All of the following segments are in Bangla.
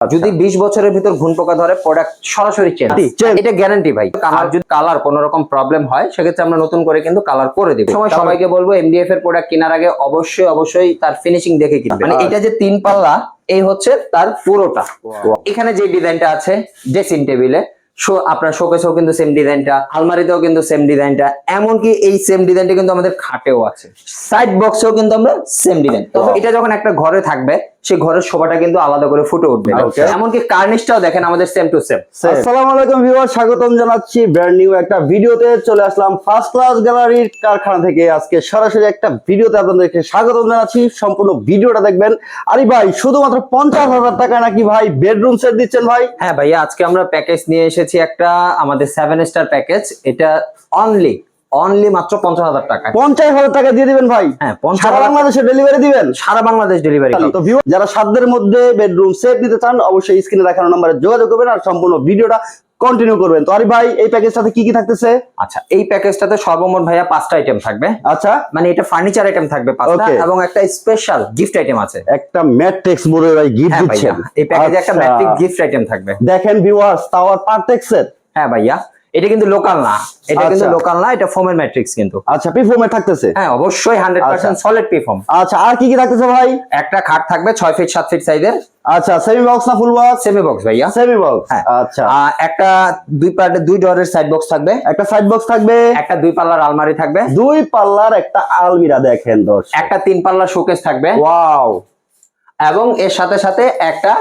যদি বিশ বছরের ভিতর ঘুন পোকা ধরে প্রোডাক্ট সরাসরি চেঞ্জ। এটা গ্যারান্টি ভাই। কালার যদি কালার কোনো রকম প্রবলেম হয় সেক্ষেত্রে আমরা নতুন করে কিন্তু কালার করে দিব। সময় সবাইকে বলব এমডিএফ এর প্রোডাক্ট কেনার আগে অবশ্যই অবশ্যই তার ফিনিশিং দেখে কিনবে। মানে এটা যে তিন পাল্লা এই হচ্ছে তার পুরোটা। এখানে যে ডিজাইনটা আছে ড্রেসিং টেবিলে শো আপনার শোকেসেও কিন্তু সেম ডিজাইনটা আলমারিতেও কিন্তু সেম ডিজাইনটা এমনকি এই সেম ডিজাইনটা কিন্তু আমাদের খাটেও আছে। সাইড বক্সেও কিন্তু আমরা সেম ডিজাইন তবে এটা যখন একটা ঘরে থাকবে সেই ঘরের শোভাটা কিন্তু আলাদা করে ফুটে উঠবে। Okay. এমনকি কার্নিশটাও দেখেন আমাদের সেম টু সেম আসসালামু আলাইকুম ভিউয়ার স্বাগতম জানাচ্ছি ব্র্যান্ড নিউ একটা ভিডিওতে। চলে আসলাম ফার্স্ট ক্লাস গ্যালারির কারখানা থেকে। আজকে সরাসরি একটা ভিডিওতে আপনাদেরকে স্বাগতম জানাচ্ছি। সম্পূর্ণ ভিডিওটা দেখবেন। আরে ভাই শুধুমাত্র পঞ্চাশ হাজার টাকা নাকি ভাই বেডরুম সেট দিচ্ছেন ভাই? হ্যাঁ ভাইয়া আজকে আমরা প্যাকেজ নিয়ে এসেছি একটা আমাদের সেভেন স্টার প্যাকেজ এটা অনলি অনলি মাত্র পঞ্চাশ হাজার টাকা। পঞ্চাশ হাজার টাকা দিয়ে দিবেন ভাই? হ্যাঁ সারা বাংলাদেশে ডেলিভারি দিবেন? সারা বাংলাদেশ ডেলিভারি তো viewer, যারা সাধ্যের মধ্যে বেডরুম সেট নিতে চান অবশ্যই স্ক্রিনে দেখানো নম্বরে যোগাযোগ করবেন আর সম্পূর্ণ ভিডিওটা কন্টিনিউ করবেন। তো আরে ভাই এই প্যাকেজটাতে কি কি থাকতেছে? আচ্ছা এই প্যাকেজটাতে সর্বমোট ভাইয়া পাঁচটা আইটেম থাকবে। আচ্ছা। মানে এটা ফার্নিচার আইটেম থাকবে পাঁচটা এবং একটা স্পেশাল গিফট আইটেম আছে। একটা ম্যাট্রিক্স বোর্ডের ভাই গিফট হ্যাঁ দিচ্ছেন। এই প্যাকেজে একটা আচ্ছা। ম্যাট্রিক গিফট আইটেম থাকবে। দেখেন ভিউয়ার্স টাওয়ার পার্টেক্স সেট হ্যাঁ ভাইয়া। এটা কিন্তু লোকাল না। এটা কিন্তু আচ্ছা। লোকাল না এটা ফোমের ম্যাট্রিক্স কিন্তু। আচ্ছা পিফোমে থাকতেছে? হ্যাঁ অবশ্যই হান্ড্রেড পার্সেন্ট সলিড পিফর্ম আচ্ছা আর কি কি থাকতেছে ভাই? একটা খাট থাকবে ছয় ফিট সাত ফিট সাইজের আচ্ছা সেমি বক্স না ফুল বক্স সেমি বক্স ভাইয়া। সেমি বক্স হ্যাঁ। আচ্ছা। একটা দুই পার্টের দুই ডোরের সাইড বক্স থাকবে। একটা সাইড বক্স থাকবে? একটা দুই পাল্লার আলমারি থাকবে। দুই পাল্লার একটা আলমিরা দেখেন দশ একটা তিন পাল্লার শোকেস থাকবে। ওয়াও এবং এর সাথে সাথে একটা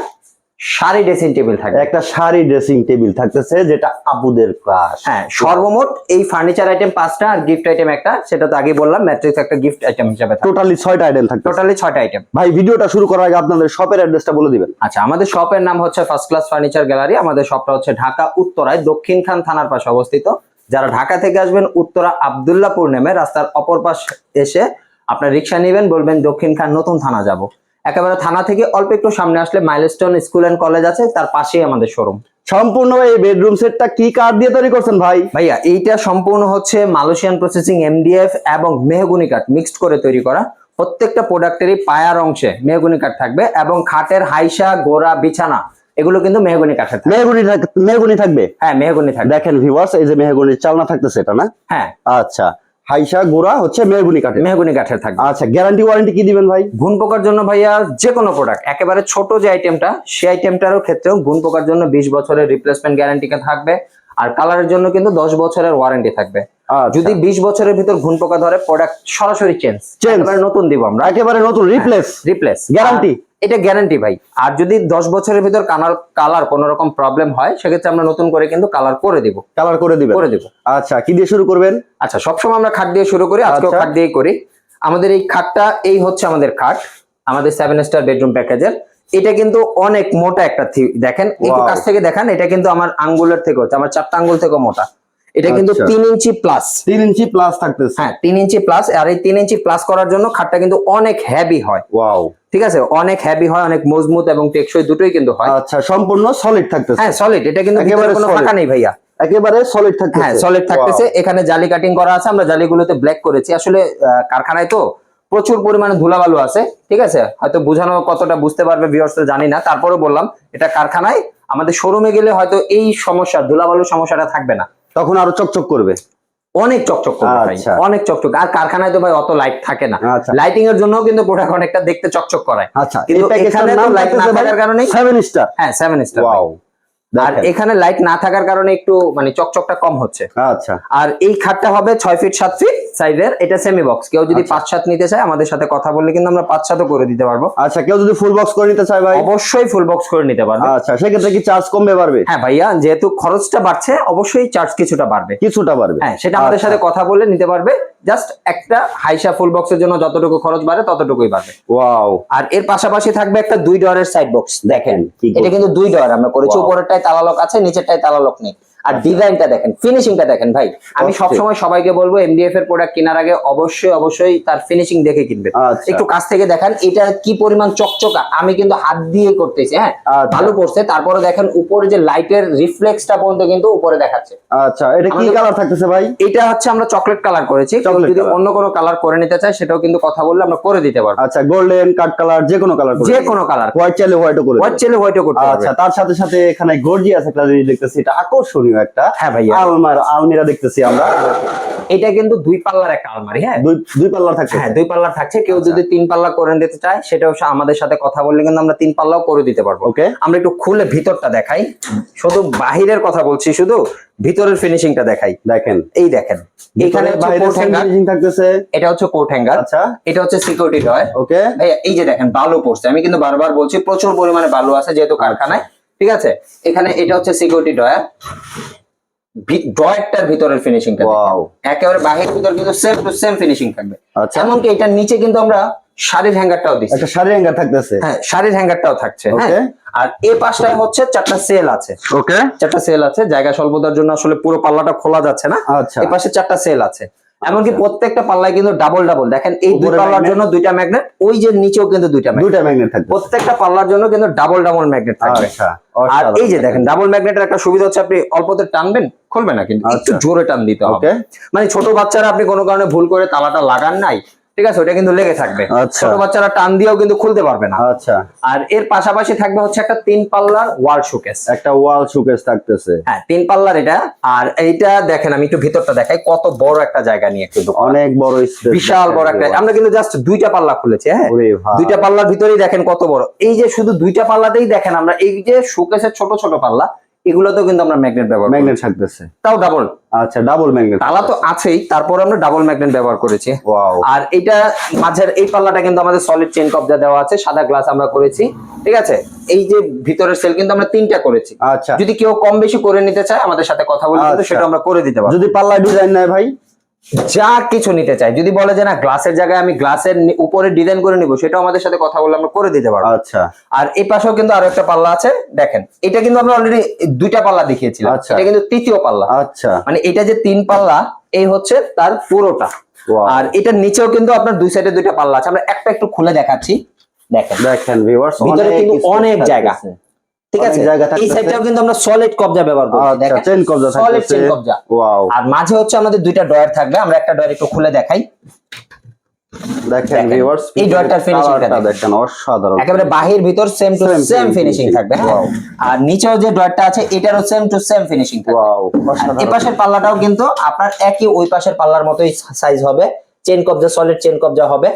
শাড়ি ড্রেসিং টেবিল থাকে একটা শাড়ি ড্রেসিং টেবিল থাকতেছে যেটা আপুদের ক্লাস হ্যাঁ সর্বমোট এই ফার্নিচার আইটেম পাঁচটা আর গিফট আইটেম একটা সেটা তো আগে বললাম ম্যাট্রিক্স একটা গিফট আইটেম হিসেবে টোটালি ছয়টা আইটেম থাকে টোটালি ছয়টা আইটেম ভাই ভিডিওটা শুরু করার আগে আপনাদের শপের অ্যাড্রেসটা বলে দিবেন। আচ্ছা আমাদের শপের নাম হচ্ছে ফার্স্ট ক্লাস ফার্নিচার গ্যালারি আমাদের শপটা হচ্ছে ঢাকা উত্তরায় দক্ষিণ খান থানার পাশে অবস্থিত। যারা ঢাকা থেকে আসবেন উত্তরা আবদুল্লাপুর নেমে রাস্তার অপর পাশ এসে আপনার রিক্সা নেবেন বলবেন দক্ষিণ খান নতুন থানা যাব। একেবারে থানা থেকে অল্প একটু সামনে আসলে মাইলস্টোন স্কুল অ্যান্ড কলেজ আছে তার পাশেই আমাদের শোরুম সম্পূর্ণ এই বেডরুম সেটটা কি কাঠ দিয়ে তৈরি করছেন ভাই? ভাইয়া এইটা সম্পূর্ণ হচ্ছে মালয়েশিয়ান প্রসেসিং এমডিএফ এবং মেহগুনি কাঠ মিক্সড করে তৈরি করা। প্রত্যেকটা প্রোডাক্টেরই পায়ার অংশে মেহগুনি কাঠ থাকবে এবং খাটের হাইসা গোড়া বিছানা এগুলো কিন্তু মেহগুনি কাঠের থাকবে। মেহগুনি মেহগুনি থাকবে? হ্যাঁ মেহগুনি থাকবে। দেখেন ভিউয়ার্স এই যে মেহগুনির চালনা থাকতেছে এটা না? হ্যাঁ। আচ্ছা। হাইসা গোড়া হচ্ছে মেহগুনি কাঠের। মেহগুনি কাঠের থাকবে। আচ্ছা গ্যারান্টি ওয়ারেন্টি কি দিবেন ভাই? ঘুন পোকার জন্য ভাইয়া যে কোনো প্রোডাক্ট একেবারে ছোট যে আইটেমটা সেই আইটেমটারও ক্ষেত্রেও ঘুন পোকার জন্য বিশ বছরের রিপ্লেসমেন্ট গ্যারান্টি থাকবে। আর কালারের জন্য কিন্তু দশ বছরের ওয়ারেন্টি থাকবে। আচ্ছা, যদি বিশ বছরের ভিতর ঘুন পোকা ধরে প্রোডাক্ট সরাসরি চেঞ্জ. একেবারে নতুন দিব আমরা। একেবারে নতুন রিপ্লেস রিপ্লেস Guarantee? এটা গ্যারান্টি ভাই। আর যদি দশ বছরের ভিতর কালার কালার কোনো রকম প্রবলেম হয় সেক্ষেত্রে আমরা নতুন করে কিন্তু কালার করে দিব। কালার করে দিবেন। করে দিব। আচ্ছা কি দিয়ে শুরু করবেন? আচ্ছা সবসময় আমরা খাট দিয়ে শুরু করি আজকেও আচ্ছা। খাট দিয়েই করি। আমাদের এই খাটটা এই হচ্ছে আমাদের খাট আমাদের সেভেন স্টার বেডরুম প্যাকেজের এটা কিন্তু অনেক মোটা একটা দেখেন একটু কাছ থেকে দেখান এটা কিন্তু আমার আঙ্গুলের থেকে হচ্ছে আমার চারটা আঙ্গুল থেকে মোটা। এটা কিন্তু আচ্ছা। তিন ইঞ্চি প্লাস তিন ইঞ্চি প্লাস থাকতেছে। হ্যাঁ তিন ইঞ্চি প্লাস আর এই তিন ইঞ্চি প্লাস করার জন্য খাটটা কিন্তু অনেক হেভি হয়। ওয়াও ঠিক আছে? অনেক হেভি হয় অনেক মজবুত এবং টেকসই দুটোই কিন্তু হয়। আচ্ছা সম্পূর্ণ সলিড থাকতেছে। হ্যাঁ সলিড এটা কিন্তু একেবারে কোনো ফাঁকা নেই ভাইয়া। একেবারে সলিড থাকতেছে। হ্যাঁ সলিড থাকতেছে। এখানে জালি কাটিং করা আছে আমরা জালিগুলোতে ব্ল্যাক করেছি। আসলে কারখানায় তো প্রচুর পরিমাণে ধুলাবালু আছে ঠিক আছে? হয়তো বোঝানো কতটা বুঝতে পারবে ভিউয়ার্স জানি না। তারপরে বললাম এটা কারখানায় আমাদের শোরুমে গেলে হয়তো এই সমস্যা ধুলাবালু সমস্যাটা থাকবে না। তখন আরও চকচক করবে। অনেক চকচক করবে ভাই। আচ্ছা। অনেক চকচক। আর কারখানায় তো ভাই অত লাইট থাকে না। আচ্ছা। লাইটিং এর জন্য কিন্তু প্রোডাক্ট অনেকটা দেখতে চকচক করায়। আচ্ছা কিন্তু এখানে তো লাইট না থাকার কারণে সেভেন স্টার হ্যাঁ সেভেন স্টার ওয়াও আর এখানে লাইট না থাকার কারণে একটু মানে চকচকটা কম হচ্ছে। আচ্ছা। আর এই খাটটা হবে ছয় ফিট সাত ফিট সাইজের এটা সেমি বক্স কেউ যদি পাঁচ সাত নিতে চায় আমাদের সাথে কথা বললে কিন্তু আমরা পাঁচ সাতও করে দিতে পারব। আচ্ছা কেউ যদি ফুল বক্স করে নিতে চায় ভাই? অবশ্যই ফুল বক্স করে নিতে পারবে। আচ্ছা সেক্ষেত্রে কি চার্জ কমবে পারবে হ্যাঁ ভাইয়া যেহেতু খরচটা বাড়ছে অবশ্যই চার্জ কিছুটা বাড়বে। কিছুটা বাড়বে। হ্যাঁ সেটা আমাদের আচ্ছা। সাথে কথা বলে নিতে পারবে। জাস্ট একটা হাইসা ফুল বক্সের জন্য যতটুকু খরচ বাড়ে ততটুকুই বাড়বে। ওয়াও আর এর পাশাপাশি থাকবে একটা দুই ডয়ারের সাইড বক্স দেখেন। এটা কিন্তু দুই ডয়ার আমরা করেছি Wow. উপরেরটাই তালা লক আছে নিচেরটাই তালা লক নেই। আর ডিজাইনটা দেখেন ফিনিশিংটা দেখেন ভাই। আমি. সবসময় সবাইকে বলব এমডিএফ এর প্রোডাক্ট কেনার আগে অবশ্যই অবশ্যই তার ফিনিশিং দেখে কিনবেন। আচ্ছা। একটু কাছ থেকে দেখেন এটা কি পরিমাণ চকচকা? আমি কিন্তু হাত দিয়ে করতেছি হ্যাঁ? আচ্ছা। ভালো করছে। তারপরে দেখেন উপরে যে লাইটের রিফ্লেক্সটা পর্যন্ত কিন্তু উপরে দেখাচ্ছে। আচ্ছা এটা কি কালার থাকতেছে ভাই? এটা হচ্ছে আমরা চকলেট কালার করেছি। যদি অন্য কোনো কালার করে নিতে চায় সেটাও কিন্তু কথা বললে আমরা করে দিতে পারব। আচ্ছা গোল্ডেন কাট কালার যে কোনো কালার যে কোনো কালার হোয়াইট চাইলে হোয়াইটও করে হোয়াইট। ছেলে হোয়াইটও করতে আচ্ছা তার সাথে সাথে এখানে গর্জিয়াস একটা জিনিস দেখতেছি। এটা আকর্ষণীয়। একটা হ্যাঁ ভাইয়া। আলমার আলমিরা দেখতেছি আমরা। এটা কিন্তু দুই পাল্লার একটা আলমারি হ্যাঁ? দুই দুই পাল্লার থাকছে? হ্যাঁ দুই পাল্লার থাকছে। কেউ আচ্ছা। যদি তিন পাল্লা করে দিতে চায় সেটাও আমাদের সাথে কথা বললে কিন্তু আমরা তিন পাল্লাও করে দিতে পারব। ওকে। আমরা একটু খুলে ভিতরটা দেখাই। শুধু বাহিরের কথা বলছি শুধু ভিতরের ফিনিশিংটা দেখাই। দেখেন। এই দেখেন এখানে ফিনিশিং থাকতেছে। এটা হচ্ছে কোট হ্যাঙ্গার আচ্ছা। এটা হচ্ছে সিকিউরিটি ডয় ওকে। এই যে দেখেন বালু পড়ছে। আমি কিন্তু বারবার বলছি প্রচুর পরিমাণে বালু আছে যেহেতু কারখানায়। ঠিক আছে? এখানে এটা হচ্ছে সিকিউরিটি ডয়ার ডয়ারটার ভিতরের ফিনিশিংটা ওয়াও একেবারে বাহির ভিতর কিন্তু সেম টু সেম ফিনিশিং থাকবে। আচ্ছা। এমনকি এটার নিচে কিন্তু আমরা শাড়ির হ্যাঙ্গারটাও দিচ্ছি। একটা শাড়ি হ্যাঙ্গার থাকতেছে। হ্যাঁ শাড়ির হ্যাঙ্গারটাও থাকছে হ্যাঁ। ওকে আর এ পাশটায় হচ্ছে চারটা সেল আছে। ওকে চারটা সেল আছে। জায়গা স্বল্পতার জন্য আসলে পুরো পাল্লাটা খোলা যাচ্ছে না। আচ্ছা। এ পাশে চারটা সেল আছে। এমনকি প্রত্যেকটা পাল্লায় কিন্তু ডাবল ডাবল দেখেন এই দুই পাল্লার জন্য দুইটা ম্যাগনেট ওই যে নিচেও কিন্তু দুইটা দুইটা ম্যাগনেট থাকবে। প্রত্যেকটা পাল্লার জন্য কিন্তু ডাবল ডাবল ম্যাগনেট থাকবে। আচ্ছা আর এই যে দেখেন ডাবল ম্যাগনেটের একটা সুবিধা হচ্ছে আপনি অল্পতে টানবেন খুলবে না কিন্তু। একটু আচ্ছা। জোরে টান দিতে হবে। মানে ছোট বাচ্চারা আপনি কোনো কারণে ভুল করে তালাটা লাগান নাই ঠিক আছে? ওটা কিন্তু লেগে থাকবে। আচ্ছা। ছোট বাচ্চারা টান দিয়েও কিন্তু খুলতে পারবে না। আচ্ছা। আর এর পাশাপাশি থাকবে হচ্ছে একটা তিন পাল্লার ওয়াল শোকেস একটা ওয়াল শোকেস থাকতেছে। হ্যাঁ তিন পাল্লার এটা। আর এইটা দেখেন আমি একটু ভিতরটা দেখাই। কত বড় একটা জায়গা নিয়ে কিন্তু অনেক বড় বিশাল বড় একটা। আমরা কিন্তু জাস্ট দুইটা পাল্লা খুলেছি হ্যাঁ? দুইটা পাল্লার ভিতরেই দেখেন কত বড়। এই যে শুধু দুইটা পাল্লাতেই দেখেন আমরা এই যে শোকেসের ছোট ছোট পাল্লা এগুলোতেও কিন্তু আমরা ম্যাগনেট ব্যবহার ম্যাগনেট থাকতেছে। তাও ডাবল আচ্ছা ডাবল ম্যাগনেট তালা তো আছেই তারপর আমরা ডাবল ম্যাগনেট ব্যবহার করেছি। আর এটা মাঝের এই পাল্লাটা কিন্তু আমাদের সলিড চেন কবজা দেওয়া আছে সাদা গ্লাস আমরা করেছি ঠিক আছে? এই যে ভিতরের সেল কিন্তু আমরা তিনটা করেছি। আচ্ছা। যদি কেউ কম বেশি করে নিতে চায় আমাদের সাথে কথা বলে আচ্ছা। সেটা আমরা করে দিতে পারব। যদি পাল্লা ডিজাইন নেয় ভাই? যা কিছু নিতে চাই। যদি বলে যে না গ্লাসের জায়গায় আমি গ্লাসের উপরে ডিজাইন করে নিব সেটাও আমাদের সাথে কথা বলে আমরা করে দিতে পারব। আচ্ছা। আর এই পাশেও কিন্তু আরও একটা পাল্লা আছে দেখেন এটা কিন্তু আমরা অলরেডি দুইটা পাল্লা দেখিয়েছিলাম। আচ্ছা। এটা কিন্তু তৃতীয় পাল্লা। আচ্ছা। মানে এটা যে তিন পাল্লা এই হচ্ছে তার পুরোটা. আর এটার নিচেও কিন্তু আপনার দুই সাইডে দুইটা পাল্লা আছে। আমরা একটা একটু খুলে দেখাচ্ছি। দেখেন। দেখেন ভিউয়ার্স ভিতরে কিন্তু অনেক জায়গা। ঠিক আছে? এই সাইডটাও কিন্তু আমরা সলিড কবজা ব্যবহার করছি আচ্ছা দেখেন চেন কবজা সলিড চেন কবজা। ওয়াও আর মাঝে হচ্ছে আমাদের দুইটা ডয়ার থাকবে আমরা একটা ডয়ার একটু খুলে দেখাই। দেখেন ভিউয়ার্স এই ডয়ারটার finishing টা দেখেন। অসাধারণ। একেবারে বাহির ভিতর সেম টু সেম ফিনিশিং থাকবে হ্যাঁ? আর নিচেও যে ডয়ারটা আছে এটারও সেম টু সেম ফিনিশিং থাকবে। ওয়াও অসাধারণ। এ পাশের পাল্লাটাও কিন্তু আপনার একই ওই পাশের পাল্লার মতোই সাইজ হবে। চেন কবজা সলিড চেন কবজা হবে।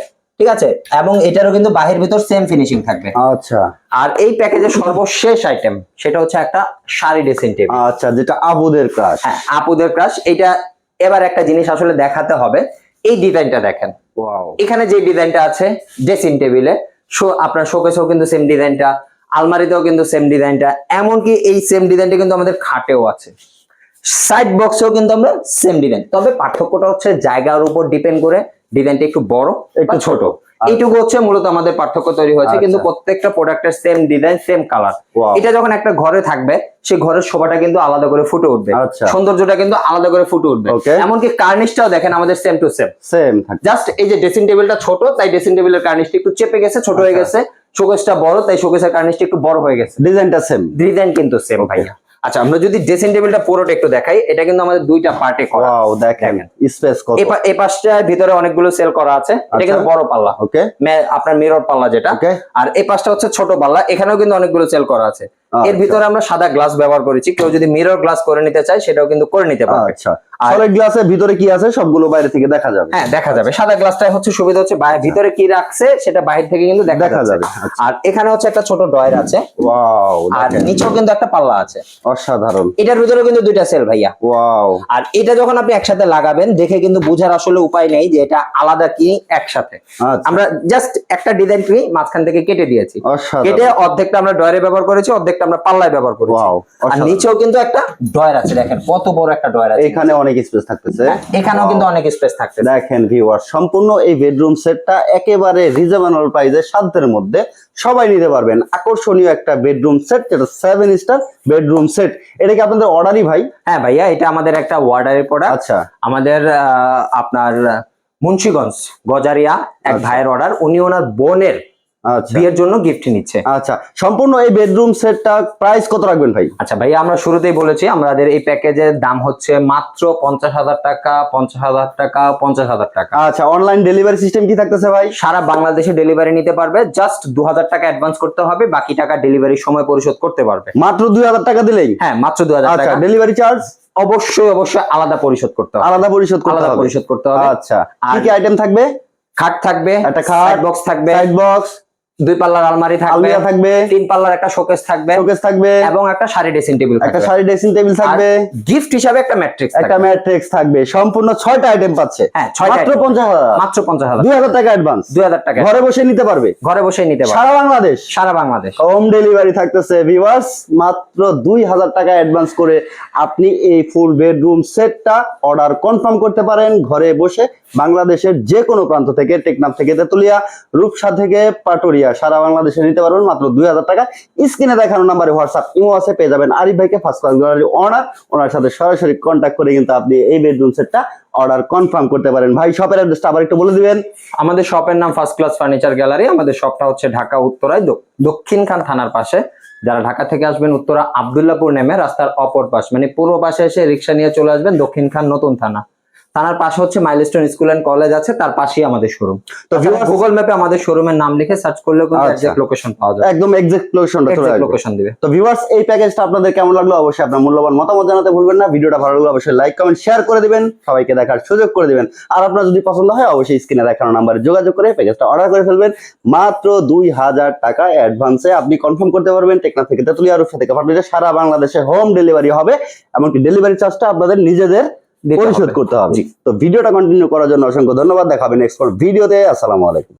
ঠিক আছে? এবং এটারও কিন্তু বাহির ভিতর সেম ফিনিশিং থাকবে। আচ্ছা। আর এই প্যাকেজের সর্বশেষ আইটেম সেটা হচ্ছে একটা শাড়ি ড্রেসিং টেবিল আচ্ছা যেটা আবুদের ক্রাশ হ্যাঁ আপুদের ক্রাশ এটা এবার একটা জিনিস আসলে দেখাতে হবে। এই ডিজাইনটা দেখেন। ওয়াও এখানে যে ডিজাইনটা আছে ড্রেসিং টেবিলে শো আপনার শোকেসেও কিন্তু সেম ডিজাইনটা আলমারিতেও কিন্তু সেম ডিজাইনটা এমনকি এই সেম ডিজাইনটা কিন্তু আমাদের খাটেও আছে। সাইড বক্সেও কিন্তু আমরা সেম ডিজাইন তবে পার্থক্যটা হচ্ছে জায়গার উপর ডিপেন্ড করে ডিজাইনটা একটু বড় একটু ছোট। এইটুকু হচ্ছে মূলত আমাদের পার্থক্য তৈরি হয়েছে। কিন্তু আচ্ছা। প্রত্যেকটা প্রোডাক্টের সেম ডিজাইন সেম কালার এটা যখন একটা ঘরে থাকবে সেই ঘরের শোভাটা কিন্তু আলাদা করে ফুটে উঠবে। আচ্ছা। সৌন্দর্যটা কিন্তু আলাদা করে ফুটে উঠবে. এমনকি কার্নিশটাও দেখেন আমাদের সেম টু সেম সেম থাকে। জাস্ট এই যে ড্রেসিং টেবিলটা ছোট তাই ড্রেসিং টেবিলের কার্নিশটা একটু চেপে গেছে ছোট হয়ে আচ্ছা। গেছে। শোকেসটা বড় তাই শোকেসের কার্নিশটা একটু বড় হয়ে গেছে। ডিজাইনটা সেম ডিজাইন কিন্তু সেম ভাইয়া। আচ্ছা আমরা যদি ড্রেসিং টেবিলটা পুরোটা একটু দেখাই এটা কিন্তু আমাদের দুইটা পার্টে করা ওয়াও দেখেন স্পেস কত। এই ভিতরে অনেকগুলো সেল করা আছে। এটা কিন্তু আচ্ছা। বড় পাল্লা। ওকে মে- আপনার মিরর পাল্লা যেটা। ওকে আর এই পাশটা হচ্ছে ছোট পাল্লা। এখানেও কিন্তু অনেকগুলো সেল করা আছে। এর আচ্ছা। ভিতরে আমরা সাদা গ্লাস ব্যবহার করেছি। কেউ যদি মিরর গ্লাস করে নিতে চায় সেটাও কিন্তু করে নিতে পারে আচ্ছা। সলিড গ্লাসের ভিতরে কি আছে সবগুলো বাইরে থেকে দেখা যাবে। হ্যাঁ দেখা যাবে। সাদা গ্লাসটা হচ্ছে সুবিধা হচ্ছে বাইরে ভিতরে কি রাখছে সেটা বাইরে থেকে কিন্তু দেখা যাবে আচ্ছা। আর এখানে হচ্ছে একটা ছোট ডয়ার আছে। ওয়াও আর নিচেও কিন্তু একটা পাল্লা আছে। অসাধারণ। এটার কিন্তু দুইটা সেল ভাইয়া। ওয়াও। আর এটা যখন আপনি একসাথে লাগাবেন দেখে কিন্তু বোঝার আসলে উপায় নেই যে এটা আলাদা কি একসাথে। আচ্ছা। আমরা জাস্ট একটা ডিজাইন কি মাঝখান থেকে কেটে দিয়েছি। কেটে অর্ধেকটা আমরা ডয়ারে ব্যবহার করেছি অর্ধেকটা আমরা পাল্লায় ব্যবহার করেছি। আর নিচেও কিন্তু একটা ডয়ার আছে দেখেন। কত বড় একটা ডয়ার আছে। এখানে অনেক অনেক স্পেস থাকতেছে। এখানেও কিন্তু অনেক স্পেস থাকছে দেখেন ভিউয়ার সম্পূর্ণ এই বেডরুম সেটটা একেবারে রিজনেবল প্রাইসে সাধ্যের মধ্যে সবাই নিতে পারবেন। আকর্ষণীয় একটা বেডরুম সেট যেটা সেভেন স্টার বেডরুম সেট এটা কি আপনাদের অর্ডারই ভাই? হ্যাঁ ভাইয়া এটা আমাদের একটা ওয়ার্ডারের প্রোডাক্ট আচ্ছা। আমাদের আহ, আপনার মুন্সিগঞ্জ গজারিয়া এক আচ্ছা। ভাইয়ের অর্ডার উনি ওনার বোনের বিয়ের জন্য গিফট নিচ্ছে। আচ্ছা সম্পূর্ণ এই বেডরুম সেটটা প্রাইস কত রাখবেন ভাই? আচ্ছা ভাইয়া আমরা শুরুতেই বলেছি আমাদের এই প্যাকেজের দাম হচ্ছে মাত্র পঞ্চাশ হাজার টাকা পঞ্চাশ হাজার টাকা পঞ্চাশ হাজার টাকা। আচ্ছা অনলাইন ডেলিভারি সিস্টেম কি থাকতেছে ভাই? সারা বাংলাদেশে ডেলিভারি নিতে পারবে জাস্ট দু হাজার টাকা অ্যাডভান্স করতে হবে বাকি টাকা ডেলিভারির সময় পরিশোধ করতে পারবে। মাত্র দুই হাজার টাকা দিলেই? হ্যাঁ মাত্র দু হাজার আচ্ছা টাকা। ডেলিভারি চার্জ অবশ্যই অবশ্যই আলাদা পরিশোধ করতে হবে। আলাদা পরিশোধ আলাদা পরিশোধ করতে হবে। আচ্ছা কি আর- কি আইটেম থাকবে? খাট থাকবে একটা খাট, বক্স থাকবে। সাইড বক্স দুই পাল্লার আলমারি থাকবে থাকবে। তিন পাল্লার একটা শোকেস থাকবে শোকেস থাকবে। এবং একটা শাড়ি ড্রেসিং টেবিল একটা শাড়ি ড্রেসিং টেবিল থাকবে। গিফট হিসাবে একটা ম্যাট্রিক্স একটা ম্যাট্রিক্স থাকবে। সম্পূর্ণ ছয়টা আইটেম পাচ্ছে। হ্যাঁ, মাত্র item। পঞ্চাশ হাজার। মাত্র পঞ্চাশ হাজার। দুই হাজার টাকা অ্যাডভান্স দুই হাজার টাকা। ঘরে বসে নিতে পারবে। ঘরে বসে নিতে পারবে। সারা বাংলাদেশ। সারা বাংলাদেশ। হোম ডেলিভারি থাকতেছে ভিউয়ার্স মাত্র দুই হাজার টাকা অ্যাডভান্স করে আপনি এই ফুল বেডরুম সেটটা অর্ডার কনফার্ম করতে পারেন ঘরে বসে বাংলাদেশের যে কোনো প্রান্ত থেকে, টেকনাফ থেকে, তেতুলিয়া, রূপসা থেকে পাটুরিয়া, সারা বাংলাদেশে নিতে পারবেন মাত্র দুই হাজার টাকা। স্ক্রিনে দেখানো নাম্বারে হোয়াটসঅ্যাপ ইমো আছে, পেয়ে যাবেন আরিফ ভাইকে first class gallery owner owner সাথে সরাসরি কন্ট্যাক্ট করে কিন্তু আপনি এই বেডরুম সেটটা অর্ডার কনফার্ম করতে পারেন। ভাই শপের অ্যাড্রেসটা আবার একটু বলে দিবেন। আমাদের শপের নাম ফার্স্ট ক্লাস ফার্নিচার গ্যালারি আমাদের শপটা হচ্ছে ঢাকা, উত্তরায় দক্ষিণখান থানার পাশে। যারা ঢাকা থেকে আসবেন, উত্তরা, আবদুল্লাপুর নেমে রাস্তার অপর পাশ মানে পূর্ব পাশে এসে রিক্সা নিয়ে চলে আসবেন দক্ষিণখান নতুন থানা। থানার পাশে হচ্ছে মাইলস্টোন স্কুল এন্ড কলেজ আছে তার পাশেই আমাদের শোরুম তো গুগল ম্যাপে আমাদের শোরুমের নাম লিখে সার্চ করলেও কিন্তু আচ্ছা। এক্সাক্ট লোকেশন পাওয়া যাবে। একদম এক্সাক্ট লোকেশনটা চলে আসবে। লোকেশন দিবে। তো ভিউয়ার্স এই প্যাকেজটা আপনাদের কেমন লাগল? অবশ্যই আপনার মূল্যবান মতামত জানাতে ভুলবেন না। ভিডিওটা ভালো লাগলে অবশ্যই লাইক কমেন্ট শেয়ার করে দিবেন। সবাইকে দেখার সুযোগ করে দিবেন। আর আপনার যদি পছন্দ হয় অবশ্যই স্ক্রিনে দেখানো নাম্বারে যোগাযোগ করে প্যাকেজটা অর্ডার করে ফেলবেন। মাত্র দুই হাজার টাকা অ্যাডভান্সে আপনি কনফার্ম করতে পারবেন। টেকনা থেকে তেতুলিয়া রূপসা থেকে পাঠালে সারা বাংলাদেশে হোম ডেলিভারি হবে। এমনকি ডেলিভারি চার্জটা আপনাদের নিজেদের পরিশোধ করতে হবে। তো ভিডিওটা কন্টিনিউ করার জন্য অসংখ্য ধন্যবাদ। দেখাবেন নেক্সট ভিডিওতে। আসসালামু আলাইকুম।